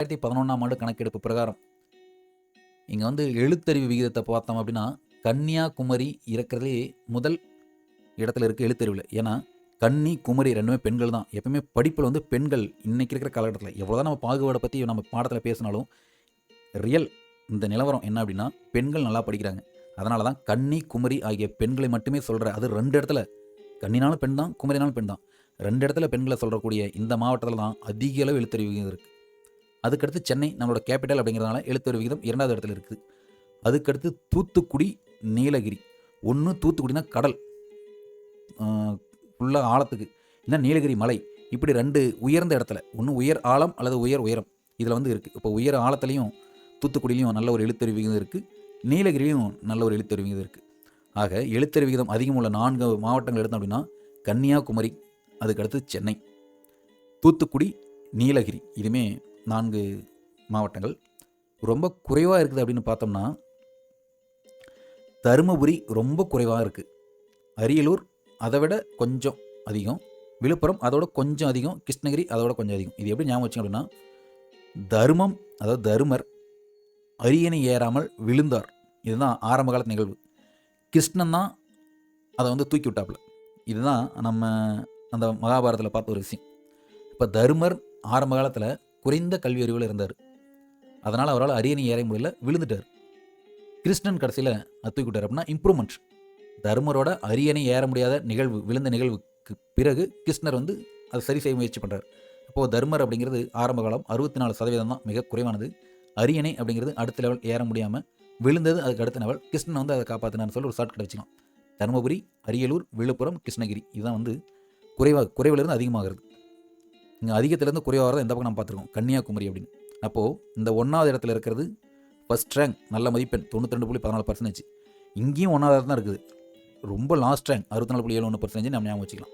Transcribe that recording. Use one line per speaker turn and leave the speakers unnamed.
ரெண்டாயிரத்தி பதினொன்றாம் ஆண்டு கணக்கெடுப்பு பிரகாரம். இங்கே வந்து எழுத்தறிவு விகிதத்தை பார்த்தோம் அப்படின்னா கன்னியாகுமரி இருக்கிறதுலே முதல் இடத்துல இருக்குது எழுத்தறிவில். ஏன்னா கன்னி குமரி ரெண்டுமே பெண்கள் தான். எப்பவுமே படிப்பில் வந்து பெண்கள் இன்னைக்கு இருக்கிற காலகட்டத்தில் எவ்வளோதான் நம்ம பாகுபாடை பற்றி நம்ம பாடத்தில் பேசினாலும் ரியல் இந்த நிலவரம் என்ன அப்படின்னா பெண்கள் நல்லா படிக்கிறாங்க. அதனால தான் கன்னி குமரி ஆகிய பெண்களை மட்டுமே சொல்கிற அது ரெண்டு இடத்துல. கன்னினாலும் பெண் தான் குமரினாலும் பெண் தான். ரெண்டு இடத்துல பெண்களை சொல்கிறக்கூடிய இந்த மாவட்டத்தில் தான் அதிக அளவு எழுத்தறிவு இருக்குது அதுக்கடுத்து சென்னை நம்மளோட கேபிட்டல் அப்படிங்கிறதுனால எழுத்தொரு விகிதம் இரண்டாவது இடத்துல இருக்குது. அதுக்கடுத்து தூத்துக்குடி நீலகிரி. ஒன்று தூத்துக்குடினா கடல். ஃபுல்லாக ஆழத்துக்கு. இல்லை நீலகிரி மலை. இப்படி ரெண்டு உயர்ந்த இடத்துல ஒன்று உயர் ஆழம் அல்லது உயர் உயரம். இதில் வந்து இருக்குது இப்போ உயர் ஆழத்துலேயும் தூத்துக்குடியிலையும் நல்ல ஒரு எழுத்தறிவு விகிதம் இருக்குது நீலகிரியும் நல்ல ஒரு எழுத்தறிவு விகிதம் இருக்குது ஆக எழுத்தறிவு விகிதம் அதிகமுள்ள நான்கு மாவட்டங்கள் எடுத்தோம் அப்படின்னா கன்னியாகுமரி அதுக்கடுத்து சென்னை. தூத்துக்குடி நீலகிரி. இதுமே நான்கு மாவட்டங்கள். ரொம்ப குறைவாக இருக்குது அப்படின்னு பார்த்தோம்னா தருமபுரி ரொம்ப குறைவாக இருக்குது அரியலூர் அதை விட கொஞ்சம் அதிகம். விழுப்புரம் அதோட கொஞ்சம் அதிகம். கிருஷ்ணகிரி அதோட கொஞ்சம் அதிகம். இது எப்படி ஞாபகம் வச்சுங்க அப்படின்னா தர்மம் அதாவது தருமர் அரியணை ஏறாமல் விழுந்தார். இதுதான் ஆரம்ப காலத்து நிகழ்வு. கிருஷ்ணன் தான் அதை வந்து தூக்கி விட்டாப்புல. இதுதான் நம்ம அந்த மகாபாரதத்தில் பார்த்த ஒரு விஷயம். இப்போ தருமர் ஆரம்ப காலத்தில் குறைந்த கல்வி அறிவில் இருந்தார். அதனால் அவரால் அரியணை ஏற முடியல விழுந்துட்டார். கிருஷ்ணன் கடைசியில் அது அப்படின்னா இம்ப்ரூவ்மெண்ட் தர்மரோட அரியணை ஏற முடியாத நிகழ்வு விழுந்த நிகழ்வுக்கு பிறகு கிருஷ்ணர் வந்து அதை சரி செய்ய முயற்சி பண்ணுறார் அப்போது தர்மர் அப்படிங்கிறது ஆரம்ப காலம் அறுபத்தி நாலு சதவீதம் தான் மிக குறைவானது. அரியணை அப்படிங்கிறது அடுத்த லெவல் ஏற முடியாமல் விழுந்தது அதுக்கு அடுத்த லெவல் கிருஷ்ணன் வந்து அதை காப்பாற்றினான்னு சொல்லி ஒரு ஷார்ட்கட் வச்சுக்கலாம். தருமபுரி அரியலூர் விழுப்புரம் கிருஷ்ணகிரி. இதுதான் வந்து குறைவாக குறைவிலிருந்து அதிகமாகிறது. இங்கே அதிகத்திலேருந்து குறைவாகிறத எந்த பக்கம் நம்ம பார்த்துருக்கோம். கன்னியாகுமரி அப்படின்னு. அப்போது இந்த ஒன்றாவது இடத்துல இருக்கிறது ஃபஸ்ட் ரேங்க் நல்ல மதிப்பெண் தொண்ணூற்றி ரெண்டு புள்ளி பதினாலு பர்சன்டேஜ் இங்கேயும் ஒன்றாவது தான் இருக்குது. ரொம்ப லாஸ்ட் ரேங்க் அறுபத்தி நாலு புள்ளி ஏழு ஒன்று பர்சன்டேஜ் நம்ம ஞாபகம் வச்சுக்கலாம்.